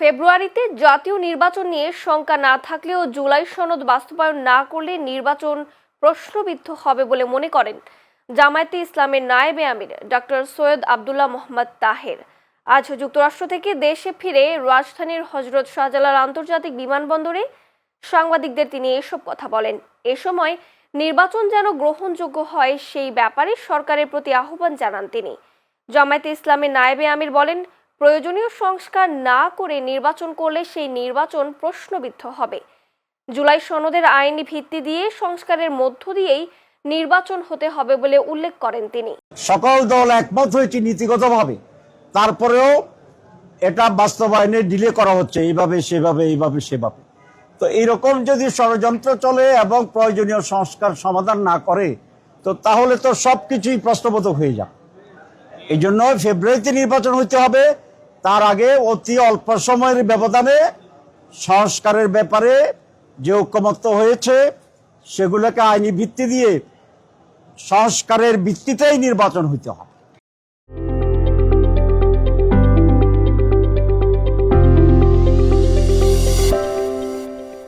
ফেব্রুয়ারিতে জাতীয় নির্বাচন নিয়ে শঙ্কা না থাকলেও জুলাই সনদ বাস্তবায়ন না করলে নির্বাচন প্রশ্নবিদ্ধ হবে বলে মনে করেন জামায়াতে ইসলামের নায়েবে আমির ডক্টর সৈয়দ আবদুল্লাহ মোহাম্মদ তাহের। আজ যুক্তরাষ্ট্র থেকে দেশে ফিরে রাজধানীর হজরত শাহজালাল আন্তর্জাতিক বিমানবন্দরে সাংবাদিকদের তিনি এসব কথা বলেন। এ সময় নির্বাচন যেন গ্রহণযোগ্য হয় সেই ব্যাপারে সরকারের প্রতি আহ্বান জানান তিনি। জামায়াতে ইসলামের নায়েবে আমির বলেন প্রয়োজনীয় সংস্কার না করে নির্বাচন করলে সেই নির্বাচন প্রশ্নবিদ্ধ হবে। জুলাই সনদের আইনি ভিত্তি দিয়ে সংস্কারের মধ্য দিয়েই নির্বাচন হতে হবে বলে উল্লেখ করেন তিনি। সকল দল একমত হয়েছে নীতিগতভাবে। তারপরেও এটা বাস্তবায়নে ডিলে করা হচ্ছে, এইভাবে, সেভাবে এইভাবে, সেভাবে। তো এইরকম যদি ষড়যন্ত্র চলে এবং প্রয়োজনীয় সংস্কার সমাধান না করে, তো তাহলে তো সবকিছুই প্রশ্নবোধক হয়ে যাবে। এই জন্য ফেব্রুয়ারিতে নির্বাচন হতে হবে তার আগে অতি অল্প সময়ের ব্যবধানে সংস্কারের ব্যাপারে যে ঐক্যমত্য হয়েছে, সেগুলোকে আইনি ভিত্তি দিয়ে সংস্কারের ভিত্তিতেই নির্বাচন হইতে হবে।